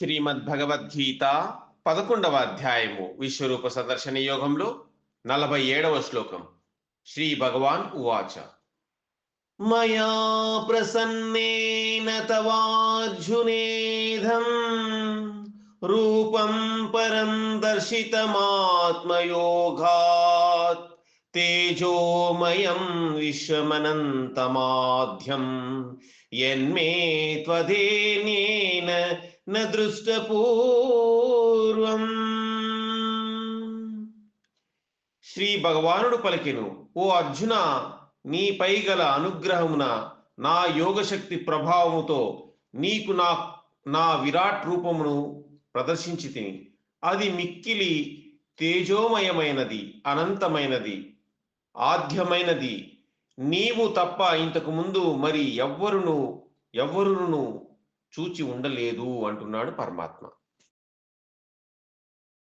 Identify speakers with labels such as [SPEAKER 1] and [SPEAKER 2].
[SPEAKER 1] శ్రీమద్ భగవద్గీత పదకొండవ అధ్యాయము విశ్వరూప సందర్శన యోగంలో నలభై ఏడవ శ్లోకం. శ్రీ భగవాన్ ఉవాచ. మయా ప్రసన్నేన తవార్జునేధం రూపం పరం దర్శితమాత్మయోగాత్ తేజోమయం విశ్వమనంతమాధ్యం. ఎన్మే త్వదేనేన న దృష్టపూర్వం. శ్రీ భగవానుడు పలికెను ఓ అర్జున నీపై గల అనుగ్రహమున నా యోగశక్తి ప్రభావముతో నీకు నా నా విరాట్ రూపమును ప్రదర్శించి తిని అది మిక్కిలి తేజోమయమైనది అనంతమైనది ఆద్యమైనది. నీవు తప్ప ఇంతకు ముందు మరి ఎవ్వరును ఎవ్వరును చూచి ఉండలేదు అంటున్నాడు పరమాత్మ.